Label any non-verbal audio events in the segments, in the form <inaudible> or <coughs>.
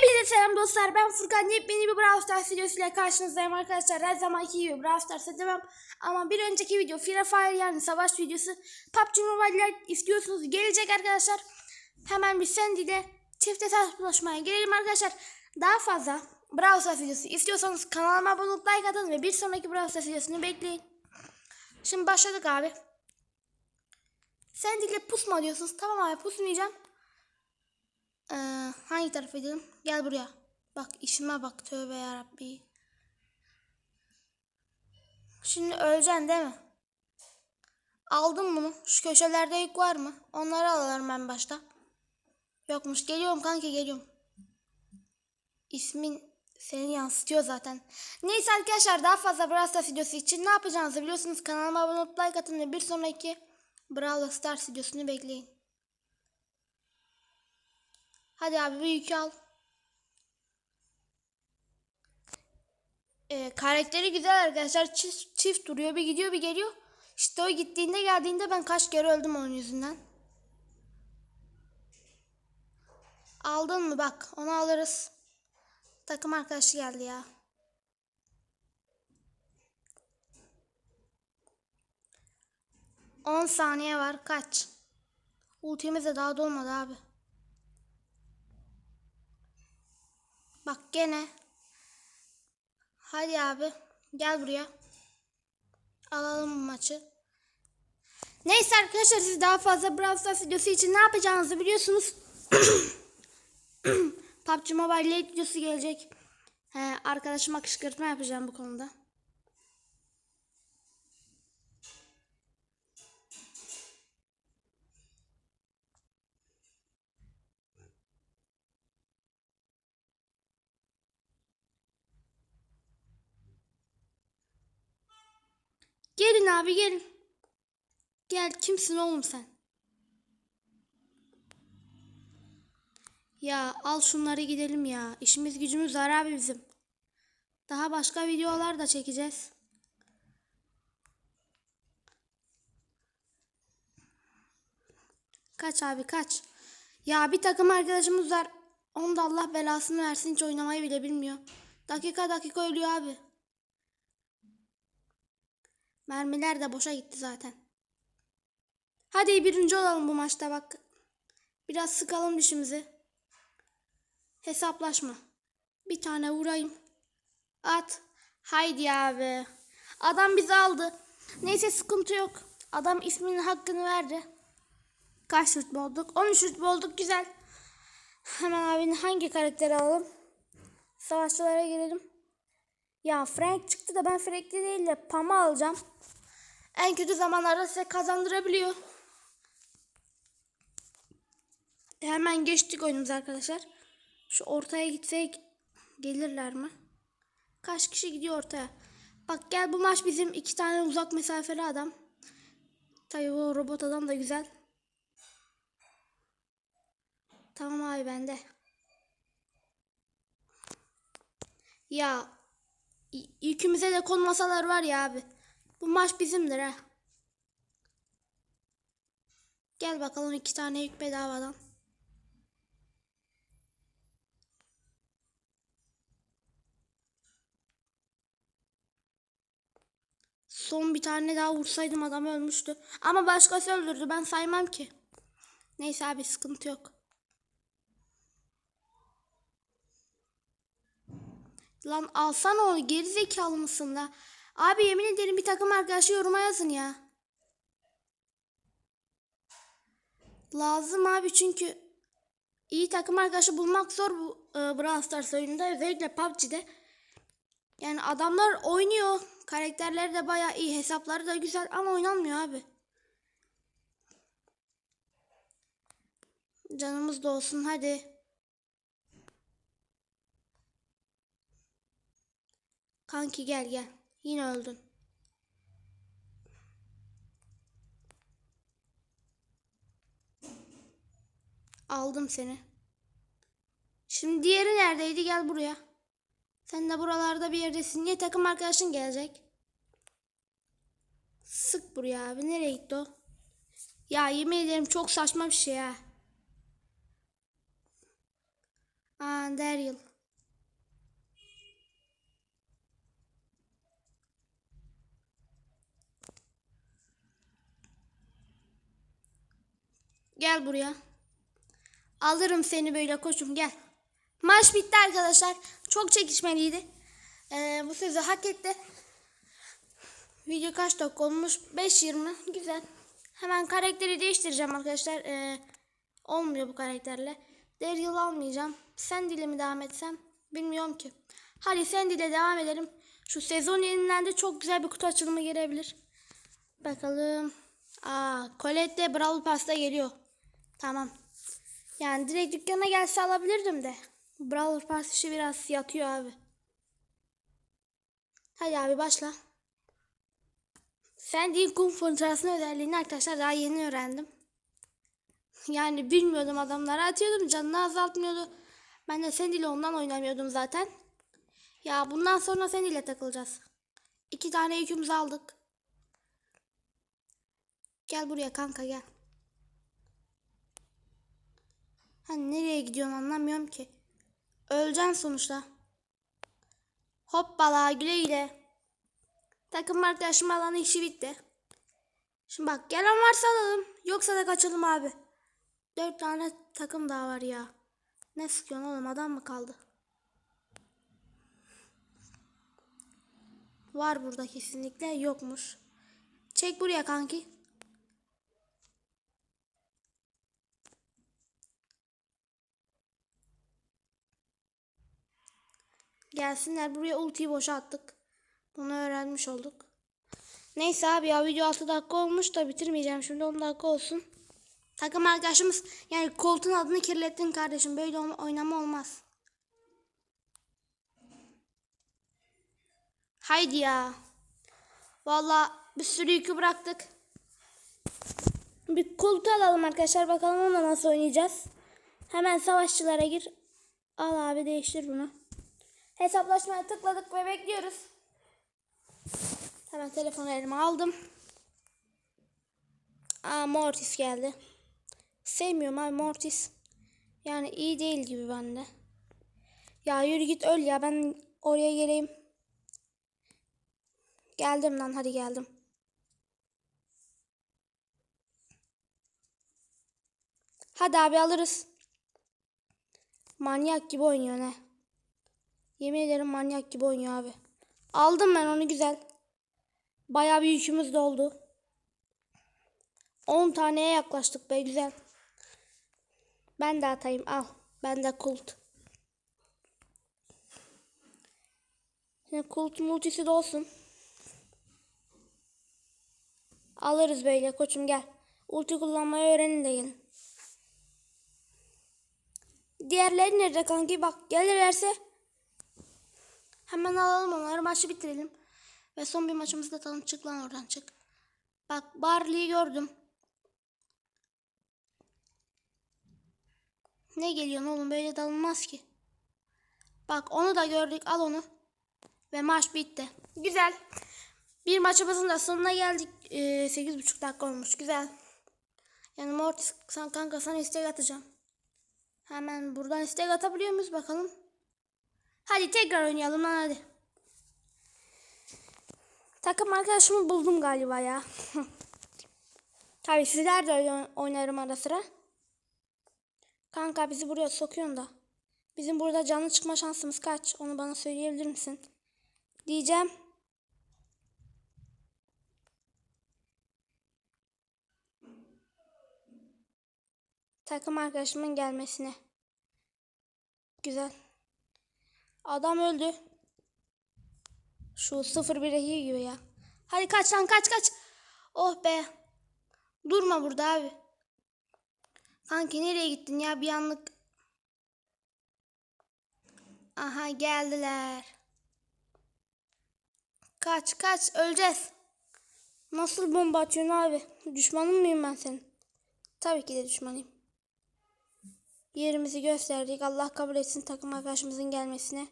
Hepinize selam dostlar. Ben Furkan. Yepyeni bir Brawl Stars videosuyla karşınızdayım arkadaşlar. Her zamanki gibi Brawl Stars'a devam. Ama bir önceki video Free Fire yani savaş videosu PUBG Mobile'ler istiyorsunuz. Gelecek arkadaşlar. Hemen bir Sandy ile çift hesaplaşmaya gelelim arkadaşlar. Daha fazla Brawl Stars videosu istiyorsanız kanalıma abone olup like atın ve bir sonraki Brawl Stars videosunu bekleyin. Şimdi başladık abi. Sandy ile pusma diyorsunuz. Tamam abi pusmayacağım. Ee, hangi tarafa gidelim? Gel buraya. Bak işime bak tövbe yarabbi. Şimdi öleceksin değil mi? Aldım bunu. Şu köşelerde yük var mı? Onları alalım en başta. Yokmuş. Geliyorum kanka geliyorum. İsmin seni yansıtıyor zaten. Neyse arkadaşlar daha fazla Brawl Stars videosu için ne yapacağınızı biliyorsunuz. Kanalıma abone olup like atın ve bir sonraki Brawl Stars videosunu bekleyin. Hadi abi bir yükü al. Ee, karakteri güzel arkadaşlar. Çift, çift duruyor. Bir gidiyor bir geliyor. İşte o gittiğinde geldiğinde ben kaç kere öldüm onun yüzünden. Aldın mı bak onu alırız. Takım arkadaşı geldi ya. On saniye var kaç. Ultimiz de daha dolmadı abi. Bak gene. Hadi abi. Gel buraya. Alalım bu maçı. Neyse arkadaşlar siz daha fazla Brawl Stars videosu için ne yapacağınızı biliyorsunuz. <coughs> PUBG Mobile Lite videosu gelecek. He, arkadaşıma kışkırtma yapacağım bu konuda. Gelin abi gelin. Gel kimsin oğlum sen? Ya al şunları gidelim ya. İşimiz gücümüz var abi bizim. Daha başka videolar da çekeceğiz. Kaç abi kaç. Ya bir takım arkadaşımız var. Onu da Allah belasını versin hiç oynamayı bile bilmiyor. Dakika dakika ölüyor abi. Mermiler de boşa gitti zaten. Hadi birinci olalım bu maçta bak. Biraz sıkalım dişimizi. Hesaplaşma. Bir tane vurayım. At. Haydi abi. Adam bizi aldı. Neyse sıkıntı yok. Adam isminin hakkını verdi. Kaç rütbe olduk? 13 rütbe olduk. Güzel. Hemen abinin hangi karakteri alalım? Savaşçılara girelim. Ya Frank çıktı da ben Frank'li değil de Pam'ı alacağım. En kötü zamanlarda size kazandırabiliyor. Hemen geçtik oyunumuza arkadaşlar. Şu ortaya gitsek gelirler mi? Kaç kişi gidiyor ortaya? Bak gel bu maç bizim iki tane uzak mesafeli adam. Tabii o robot adam da güzel. Tamam abi bende. Ya yükümüze de konmasalar var ya abi. Bu maç bizimdir ha. Gel bakalım iki tane yük bedavadan. Son bir tane daha vursaydım adam ölmüştü. Ama başkası öldürdü ben saymam ki. Neyse abi sıkıntı yok. Lan alsana onu geri zekalı mısın da? Abi yemin ederim bir takım arkadaşı yoruma yazın ya. Lazım abi çünkü iyi takım arkadaşı bulmak zor bu e, Brawl Stars oyununda özellikle PUBG'de. Yani adamlar oynuyor. Karakterleri de bayağı iyi. Hesapları da güzel ama oynanmıyor abi. Canımız da olsun hadi. Kanki gel gel. Yine öldün. Aldım seni. Şimdi diğeri neredeydi? Gel buraya. Sen de buralarda bir yerdesin. Niye takım arkadaşın gelecek? Sık buraya abi. Nereye gitti o? Ya yemin ederim çok saçma bir şey ha. Aa Daryl. Gel buraya. Alırım seni böyle koçum gel. Maç bitti arkadaşlar. Çok çekişmeliydi. Ee, bu sözü hak etti. Video kaç dakika olmuş? 5.20. Güzel. Hemen karakteri değiştireceğim arkadaşlar. Ee, olmuyor bu karakterle. Daryl almayacağım. Sandy mi devam etsem? Bilmiyorum ki. Hadi Sandy ile devam edelim. Şu sezon yeninden de çok güzel bir kutu açılımı gelebilir. Bakalım. Aa, Colette Brawl Pass'ta geliyor. Tamam. Yani direkt dükkana gelse alabilirdim de. Brawl Pass işi biraz yatıyor abi. Hadi abi başla. Sen değil kum fırtınasının özelliğini arkadaşlar daha yeni öğrendim. Yani bilmiyordum adamlara atıyordum canını azaltmıyordu. Ben de sen ile ondan oynamıyordum zaten. Ya bundan sonra sen ile takılacağız. İki tane yükümüzü aldık. Gel buraya kanka gel. Hani nereye gidiyorsun anlamıyorum ki. Öleceksin sonuçta. Hoppala güle güle. Takım arkadaşım alanı işi bitti. Şimdi bak gelen varsa alalım. Yoksa da kaçalım abi. Dört tane takım daha var ya. Ne sıkıyorsun oğlum adam mı kaldı? Var burada kesinlikle yokmuş. Çek buraya kanki. Gelsinler buraya ultiyi boşa attık. Bunu öğrenmiş olduk. Neyse abi ya video 6 dakika olmuş da bitirmeyeceğim şimdi 10 dakika olsun. Takım arkadaşımız yani koltuğun adını kirlettin kardeşim böyle oynama olmaz. Haydi ya. Valla bir sürü yükü bıraktık. Bir koltuğu alalım arkadaşlar bakalım onunla nasıl oynayacağız. Hemen savaşçılara gir. Al abi değiştir bunu. Hesaplaşmaya tıkladık ve bekliyoruz. Hemen telefonu elime aldım. Aa Mortis geldi. Sevmiyorum abi Mortis. Yani iyi değil gibi bende. Ya yürü git öl ya ben oraya geleyim. Geldim lan hadi geldim. Hadi abi alırız. Manyak gibi oynuyor ne? Yemin ederim manyak gibi oynuyor abi. Aldım ben onu güzel. Bayağı bir yükümüz doldu. 10 taneye yaklaştık be güzel. Ben de atayım al. Ben de kult. Şimdi kult multisi de olsun. Alırız böyle koçum gel. Ulti kullanmayı öğrenin de gelin. Diğerleri nerede kanki? Bak gelirlerse hemen alalım onları. Maçı bitirelim. Ve son bir maçımızda atalım. Çık lan oradan çık. Bak Barley'i gördüm. Ne geliyor oğlum böyle dalınmaz ki. Bak onu da gördük al onu. Ve maç bitti. Güzel. Bir maçımızın da sonuna geldik. Ee, 8,5 dakika olmuş. Güzel. Yani Mortis sen kanka sana istek atacağım. Hemen buradan istek atabiliyor muyuz bakalım. Hadi tekrar oynayalım lan hadi. Takım arkadaşımı buldum galiba ya. <laughs> Tabii sizler de oynarım ara sıra. Kanka bizi buraya sokuyorsun da. Bizim burada canlı çıkma şansımız kaç? Onu bana söyleyebilir misin? Diyeceğim. Takım arkadaşımın gelmesine. Güzel. Adam öldü. Şu 0-1'e iyi ya. Hadi kaç lan kaç kaç. Oh be. Durma burada abi. Kanki nereye gittin ya bir anlık. Aha geldiler. Kaç kaç öleceğiz. Nasıl bomba atıyorsun abi? Düşmanın mıyım ben senin? Tabii ki de düşmanıyım. Yerimizi gösterdik. Allah kabul etsin takım arkadaşımızın gelmesine.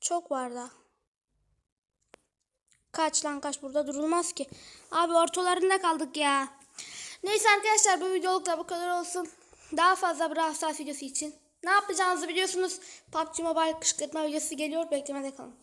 Çok var da. Kaç lan kaç burada durulmaz ki. Abi ortalarında kaldık ya. Neyse arkadaşlar bu videoluk da bu kadar olsun. Daha fazla Brawl Stars videosu için Ne yapacağınızı biliyorsunuz. PUBG Mobile kışkırtma videosu geliyor. Beklemede kalın.